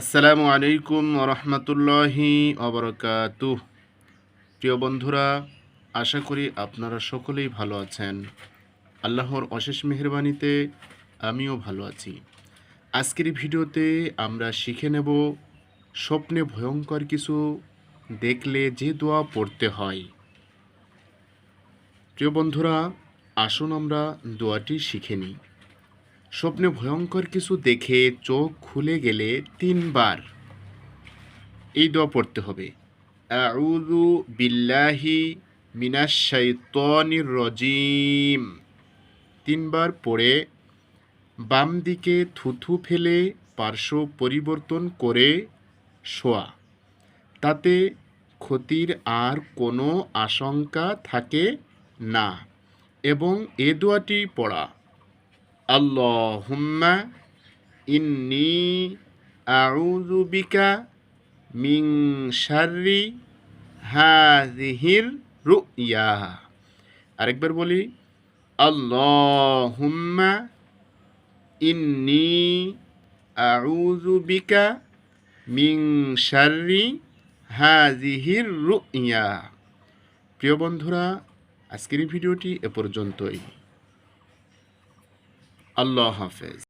আসসালামু আলাইকুম রহমতুল্লাহি অবরকাতু প্রিয় বন্ধুরা, আশা করি আপনারা সকলেই ভালো আছেন। আল্লাহর অশেষ মেহরবানিতে আমিও ভালো আছি। আজকের ভিডিওতে আমরা শিখে নেব স্বপ্নে ভয়ঙ্কর কিছু দেখলে যে দোয়া পড়তে হয়। প্রিয় বন্ধুরা, আসুন আমরা দোয়াটি শিখে নিই। স্বপ্নে ভয়ঙ্কর কিছু দেখে চোখ খুলে গেলে তিনবার। এই দোয়া পড়তে হবে। আউযু বিল্লাহি মিনাশ শাইতানির রজিম। তিনবার পড়ে বাম দিকে থুথু ফেলে পার্শ্ব পরিবর্তন করে শোয়া। তাতে ক্ষতির আর কোনো আশঙ্কা থাকে না। এবং এ দোয়াটি পড়া। আল্লাহুম্মা ইন্নি আউযু বিকা মিন শাররি হাযিহির রুইয়া আরেকবার বলি আল্লাহুম্মা ইন্নি আউযু বিকা মিন শাররি হাযিহির রুইয়া প্রিয় বন্ধুরা, আজকের ভিডিওটি এ পর্যন্তই। আল্লাহ হাফেজ।